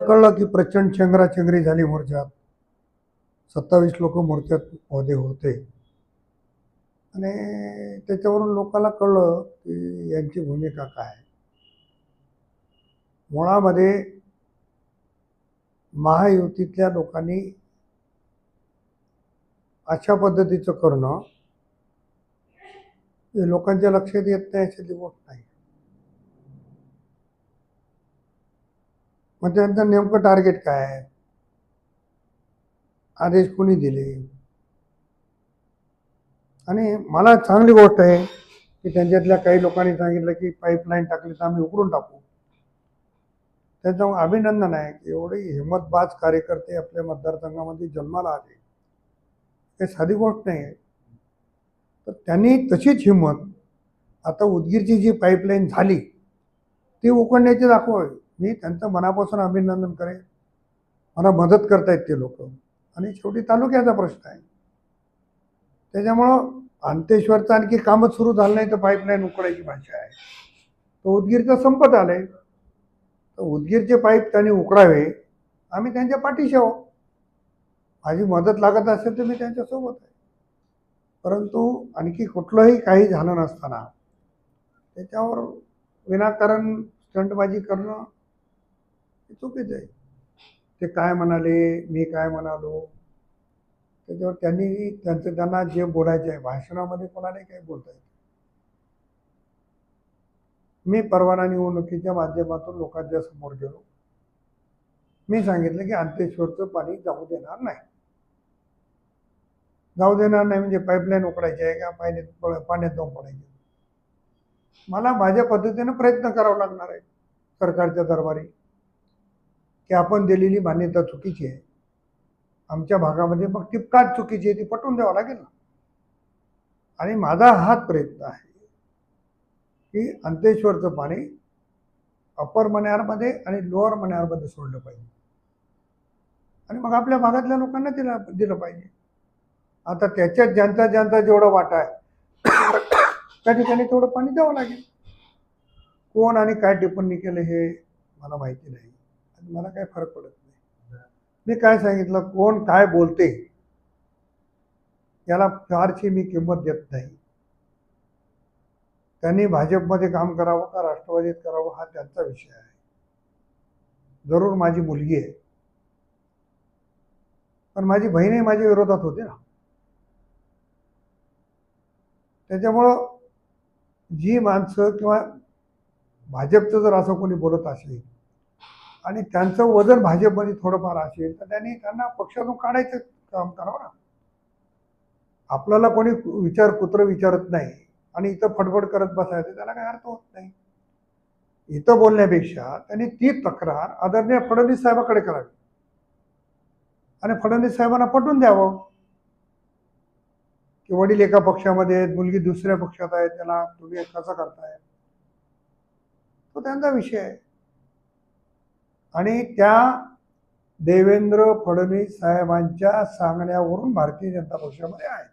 कळलं की प्रचंड चंगराचंगरी झाली मोर्चात. सत्तावीस लोक मोर्चात मध्ये होते. आणि त्याच्यावरून लोकांना कळलं की यांची भूमिका काय आहे. मुळामध्ये महायुतीतल्या लोकांनी अशा पद्धतीचं करणं लोकांच्या लक्षात येत नाही अशी गोष्ट नाही मग त्यांचं नेमकं टार्गेट काय आहे? आदेश कोणी दिले? आणि मला चांगली गोष्ट आहे की त्यांच्यातल्या काही लोकांनी सांगितलं की पाईपलाईन टाकली तर आम्ही उकरून टाकू. त्याचं अभिनंदन आहे की एवढे हिंमतबाज कार्यकर्ते आपल्या मतदारसंघामध्ये जन्माला आले. हे साधी गोष्ट नाही. आहे तर त्यांनी तशीच हिंमत आता उदगीरची जी पाईपलाईन झाली ती उकडण्याची दाखवावी. मी त्यांचं मनापासून अभिनंदन करेन. मला मदत करतायत ते लोक. आणि शेवटी तालुक्याचा प्रश्न आहे. त्याच्यामुळं अंतेश्वरचं आणखी कामच सुरू झालं नाही तर पाईपलाईन उकडायची भाषा आहे. तर उदगीरचा संपत आलाय. तर उदगीरचे पाईप त्यांनी उकडावे. आम्ही त्यांच्या पाठीशी आहोत. माझी मदत लागत असेल तर मी त्यांच्यासोबत आहे. परंतु आणखी कुठलंही काही झालं नसताना त्याच्यावर विनाकारण स्टंटबाजी करणं हे चुकीचं आहे ते काय म्हणाले मी काय म्हणालो? त्याच्यावर त्यांनी त्यांचं त्यांना जे बोलायचं आहे भाषणामध्ये कोणालाही काही बोलता येतं मी परवाना निवडणुकीच्या माध्यमातून लोकांच्या समोर गेलो. मी सांगितलं की अंतेश्वरचं पाणी जाऊ देणार नाही. जाऊ देणार नाही म्हणजे पाईपलाईन उकडायची आहे का? पाण्यात पाण्यात जाऊन पडायची मला माझ्या पद्धतीनं प्रयत्न करावा लागणार आहे सरकारच्या दरबारी. की आपण दिलेली मान्यता चुकीची आहे. आमच्या भागामध्ये मग ती का चुकीची आहे ती पटवून द्यावं लागेल ना? आणि माझा हाच प्रयत्न आहे की अंतेश्वरचं पाणी अप्पर मन्यारमध्ये आणि लोअर मन्यारमध्ये सोडलं पाहिजे. आणि मग आपल्या भागातल्या लोकांना दिलं दिलं पाहिजे. आता त्याच्यात ज्यांचा ज्यांचा जेवढा वाटा आहे त्या ठिकाणी तेवढं पाणी द्यावं लागेल. कोण आणि काय टिप्पणी केलं हे मला माहिती नाही. आणि मला काही फरक पडत नाही. मी काय सांगितलं कोण काय बोलते याला फारशी मी किंमत देत नाही. त्यांनी भाजपमध्ये काम करावं का राष्ट्रवादीत करावं हा त्यांचा विषय आहे. जरूर माझी मुलगी आहे. पण माझी बहीणही माझ्या विरोधात होते ना. त्याच्यामुळं जी माणसं किंवा भाजपचं जर असं कोणी बोलत असेल आणि त्यांचं वजन भाजपमध्ये थोडंफार असेल तर त्यांनी त्यांना पक्षातून काढायचं काम करावं ना. आपल्याला कोणी विचार कुत्र विचारत नाही आणि इथं फडफड करत बसायचं त्याला काय अर्थ होत नाही. इथं बोलण्यापेक्षा त्यांनी ती तक्रार आदरणीय फडणवीस साहेबाकडे करावी. आणि फडणवीस साहेबांना पटवून द्यावं. की वडील एका पक्षामध्ये आहेत मुलगी दुसऱ्या पक्षात आहे त्याला तुम्ही कसं करताय? तो त्यांचा विषय आहे. आणि त्या देवेंद्र फडणवीस साहेबांच्या सांगण्यावरून भारतीय जनता पक्षामध्ये आहेत